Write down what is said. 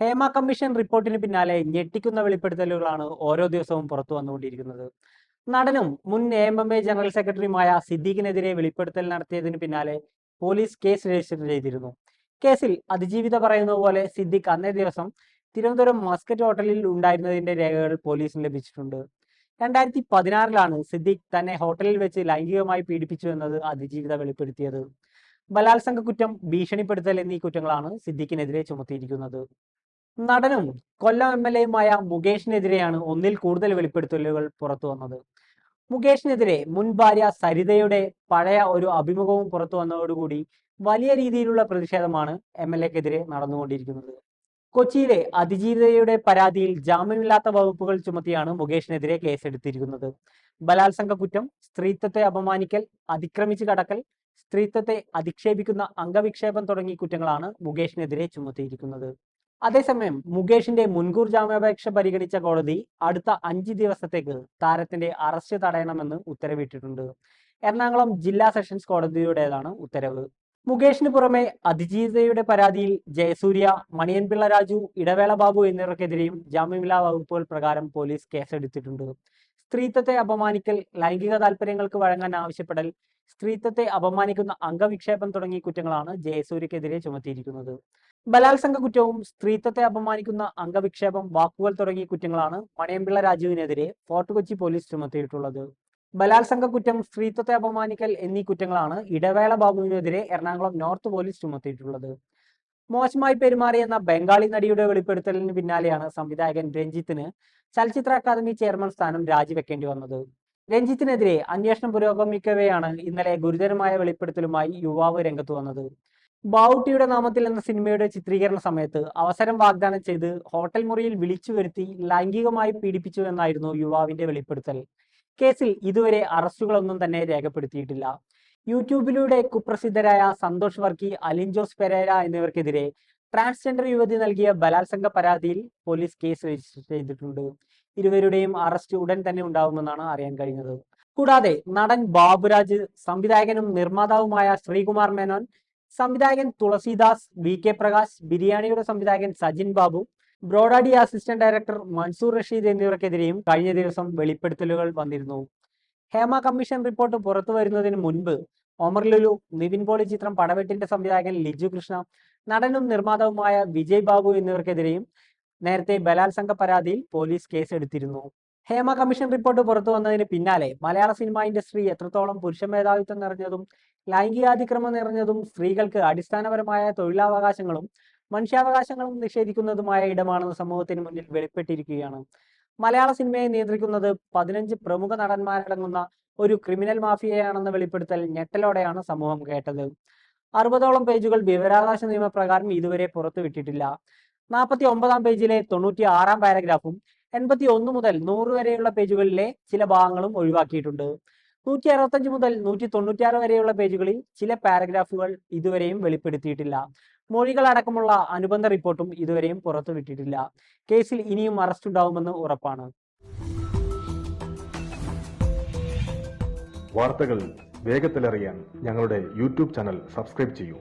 Hema commission റിപ്പോർട്ടിന് പിന്നാലെ ഞെട്ടിക്കുന്ന വെളിപ്പെടുത്തലുകളാണ് ഓരോ ദിവസവും പുറത്തു വന്നുകൊണ്ടിരിക്കുന്നത്. നടനും മുൻ എം എം എ ജനറൽ സെക്രട്ടറിയുമായ സിദ്ദീഖിനെതിരെ വെളിപ്പെടുത്തൽ നടത്തിയതിന് പിന്നാലെ പോലീസ് കേസ് രജിസ്റ്റർ ചെയ്തിരുന്നു. കേസിൽ അതിജീവിത പറയുന്നത് പോലെ സിദ്ദീഖ് അന്നേ ദിവസം തിരുവനന്തപുരം മസ്കറ്റ് ഹോട്ടലിൽ ഉണ്ടായിരുന്നതിന്റെ രേഖകൾ പോലീസിന് ലഭിച്ചിട്ടുണ്ട്. രണ്ടായിരത്തി പതിനാറിലാണ് സിദ്ദിഖ് തന്നെ ഹോട്ടലിൽ വെച്ച് ലൈംഗികമായി പീഡിപ്പിച്ചു എന്നത് അതിജീവിത വെളിപ്പെടുത്തിയത്. ബലാത്സംഗ കുറ്റം ഭീഷണിപ്പെടുത്തൽ എന്നീ കുറ്റങ്ങളാണ് സിദ്ദീഖിനെതിരെ ചുമത്തിയിരിക്കുന്നത്. നടനും കൊല്ലം എം എൽ എയുമായ മുകേഷിനെതിരെയാണ് ഒന്നിൽ കൂടുതൽ വെളിപ്പെടുത്തലുകൾ പുറത്തു വന്നത്. മുകേഷിനെതിരെ മുൻ ഭാര്യ സരിതയുടെ പഴയ ഒരു അഭിമുഖവും പുറത്തു വന്നതോടുകൂടി വലിയ രീതിയിലുള്ള പ്രതിഷേധമാണ് എം എൽ എക്കെതിരെ നടന്നുകൊണ്ടിരിക്കുന്നത്. കൊച്ചിയിലെ അതിജീവിതയുടെ പരാതിയിൽ ജാമ്യമില്ലാത്ത വകുപ്പുകൾ ചുമത്തിയാണ് മുകേഷിനെതിരെ കേസെടുത്തിരിക്കുന്നത്. ബലാത്സംഗ കുറ്റം സ്ത്രീത്വത്തെ അപമാനിക്കൽ അതിക്രമിച്ചു കടക്കൽ സ്ത്രീത്വത്തെ അധിക്ഷേപിക്കുന്ന അംഗവിക്ഷേപം തുടങ്ങിയ കുറ്റങ്ങളാണ് മുകേഷിനെതിരെ ചുമത്തിയിരിക്കുന്നത്. അതേസമയം മുകേഷിന്റെ മുൻകൂർ ജാമ്യാപേക്ഷ പരിഗണിച്ച കോടതി അടുത്ത അഞ്ച് ദിവസത്തേക്ക് താരത്തിന്റെ അറസ്റ്റ് തടയണമെന്ന് ഉത്തരവിട്ടിട്ടുണ്ട്. എറണാകുളം ജില്ലാ സെഷൻസ് കോടതിയുടേതാണ് ഉത്തരവ്. മുകേഷിന് പുറമെ അതിജീവിതയുടെ പരാതിയിൽ ജയസൂര്യ മണിയൻപിള്ള രാജു ഇടവേള ബാബു എന്നിവർക്കെതിരെയും ജാമ്യമില്ലാ വകുപ്പുകൾ പ്രകാരം പോലീസ് കേസെടുത്തിട്ടുണ്ട്. സ്ത്രീത്വത്തെ അപമാനിക്കൽ ലൈംഗിക താല്പര്യങ്ങൾക്ക് വഴങ്ങാൻ ആവശ്യപ്പെടൽ സ്ത്രീത്വത്തെ അപമാനിക്കുന്ന അംഗവിക്ഷേപം തുടങ്ങിയ കുറ്റങ്ങളാണ് ജയസൂര്യക്കെതിരെ ചുമത്തിയിരിക്കുന്നത്. ബലാത്സംഗ കുറ്റവും സ്ത്രീത്വത്തെ അപമാനിക്കുന്ന അംഗവിക്ഷേപം വാക്കുകൾ തുടങ്ങിയ കുറ്റങ്ങളാണ് മണിയമ്പിള്ള രാജുവിനെതിരെ ഫോർട്ട് കൊച്ചി പോലീസ് ചുമത്തിയിട്ടുള്ളത്. ബലാത്സംഗ കുറ്റം സ്ത്രീത്വത്തെ അപമാനിക്കൽ എന്നീ കുറ്റങ്ങളാണ് ഇടവേള ബാബുവിനെതിരെ എറണാകുളം നോർത്ത് പോലീസ് ചുമത്തിയിട്ടുള്ളത്. മോശമായി പെരുമാറിയെന്ന ബംഗാളി നടിയുടെ വെളിപ്പെടുത്തലിന് പിന്നാലെയാണ് സംവിധായകൻ രഞ്ജിത്തിന് ചലച്ചിത്ര അക്കാദമി ചെയർമാൻ സ്ഥാനം രാജിവെക്കേണ്ടി വന്നത്. രഞ്ജിത്തിനെതിരെ അന്വേഷണം പുരോഗമിക്കവെയാണ് ഇന്നലെ ഗുരുതരമായ വെളിപ്പെടുത്തലുമായി യുവാവ് രംഗത്ത് വന്നത്. ബാവുട്ടിയുടെ നാമത്തിൽ എന്ന സിനിമയുടെ ചിത്രീകരണ സമയത്ത് അവസരം വാഗ്ദാനം ചെയ്ത് ഹോട്ടൽ മുറിയിൽ വിളിച്ചു വരുത്തി ലൈംഗികമായി പീഡിപ്പിച്ചു എന്നായിരുന്നു യുവാവിന്റെ വെളിപ്പെടുത്തൽ. കേസിൽ ഇതുവരെ അറസ്റ്റുകളൊന്നും തന്നെ രേഖപ്പെടുത്തിയിട്ടില്ല. യൂട്യൂബിലൂടെ കുപ്രസിദ്ധരായ സന്തോഷ് വർക്കി അലിൻ ജോസ് പെരേര എന്നിവർക്കെതിരെ ട്രാൻസ്ജെൻഡർ യുവതി നൽകിയ ബലാത്സംഗ പരാതിയിൽ പോലീസ് കേസ് രജിസ്റ്റർ ചെയ്തിട്ടുണ്ട്. ഇരുവരുടെയും അറസ്റ്റ് ഉടൻ തന്നെ ഉണ്ടാവുമെന്നാണ് അറിയാൻ കഴിഞ്ഞത്. കൂടാതെ നടൻ ബാബുരാജ് സംവിധായകനും നിർമ്മാതാവുമായ ശ്രീകുമാർ മേനോൻ സംവിധായകൻ തുളസിദാസ് വി കെ പ്രകാശ് ബിരിയാണിയുടെ സംവിധായകൻ Sajin Babu Bro Daddy assistant director Mansoor Rasheed എന്നിവർക്കെതിരെയും കഴിഞ്ഞ ദിവസം വെളിപ്പെടുത്തലുകൾ വന്നിരുന്നു. ഹേമ കമ്മീഷൻ റിപ്പോർട്ട് പുറത്തു വരുന്നതിന് മുൻപ് ഒമർ ലുലു നിവിൻ പോളി ചിത്രം പടവെട്ടിന്റെ സംവിധായകൻ ലിജു കൃഷ്ണ നടനും നിർമ്മാതാവുമായ വിജയ് ബാബു എന്നിവർക്കെതിരെയും നേരത്തെ ബലാത്സംഗ പരാതിയിൽ പോലീസ് കേസെടുത്തിരുന്നു. ഹേമ കമ്മീഷൻ റിപ്പോർട്ട് പുറത്തു വന്നതിന് പിന്നാലെ മലയാള സിനിമാ ഇൻഡസ്ട്രി എത്രത്തോളം പുരുഷ മേധാവിത്വം നിറഞ്ഞതും ലൈംഗികാതിക്രമം നിറഞ്ഞതും സ്ത്രീകൾക്ക് അടിസ്ഥാനപരമായ തൊഴിലാവകാശങ്ങളും മനുഷ്യാവകാശങ്ങളും നിഷേധിക്കുന്നതുമായ ഇടമാണെന്ന് സമൂഹത്തിന് മുന്നിൽ വെളിപ്പെട്ടിരിക്കുകയാണ്. മലയാള സിനിമയെ നിയന്ത്രിക്കുന്നത് പതിനഞ്ച് പ്രമുഖ നടന്മാരടങ്ങുന്ന ഒരു ക്രിമിനൽ മാഫിയയാണെന്ന വെളിപ്പെടുത്തൽ ഞെട്ടലോടെയാണ് സമൂഹം കേട്ടത്. അറുപതോളം പേജുകൾ വിവരാവകാശ നിയമപ്രകാരം ഇതുവരെ പുറത്തുവിട്ടിട്ടില്ല. നാൽപ്പത്തി ഒമ്പതാം പേജിലെ തൊണ്ണൂറ്റി ആറാം പാരഗ്രാഫും എൺപത്തി ഒന്ന് മുതൽ നൂറ് വരെയുള്ള പേജുകളിലെ ചില ഭാഗങ്ങളും ഒഴിവാക്കിയിട്ടുണ്ട്. നൂറ്റി അറുപത്തഞ്ച് മുതൽ നൂറ്റി തൊണ്ണൂറ്റിയാറ് വരെയുള്ള പേജുകളിൽ ചില പാരഗ്രാഫുകൾ ഇതുവരെയും വെളിപ്പെടുത്തിയിട്ടില്ല. മൊഴികൾ അടക്കമുള്ള അനുബന്ധ റിപ്പോർട്ടും ഇതുവരെയും പുറത്തുവിട്ടിട്ടില്ല. കേസിൽ ഇനിയും അറസ്റ്റ് ഉണ്ടാവുമെന്ന് ഉറപ്പാണ്. വാർത്തകൾ വേഗത്തിലറിയാൻ ഞങ്ങളുടെ യൂട്യൂബ് ചാനൽ സബ്സ്ക്രൈബ് ചെയ്യൂ.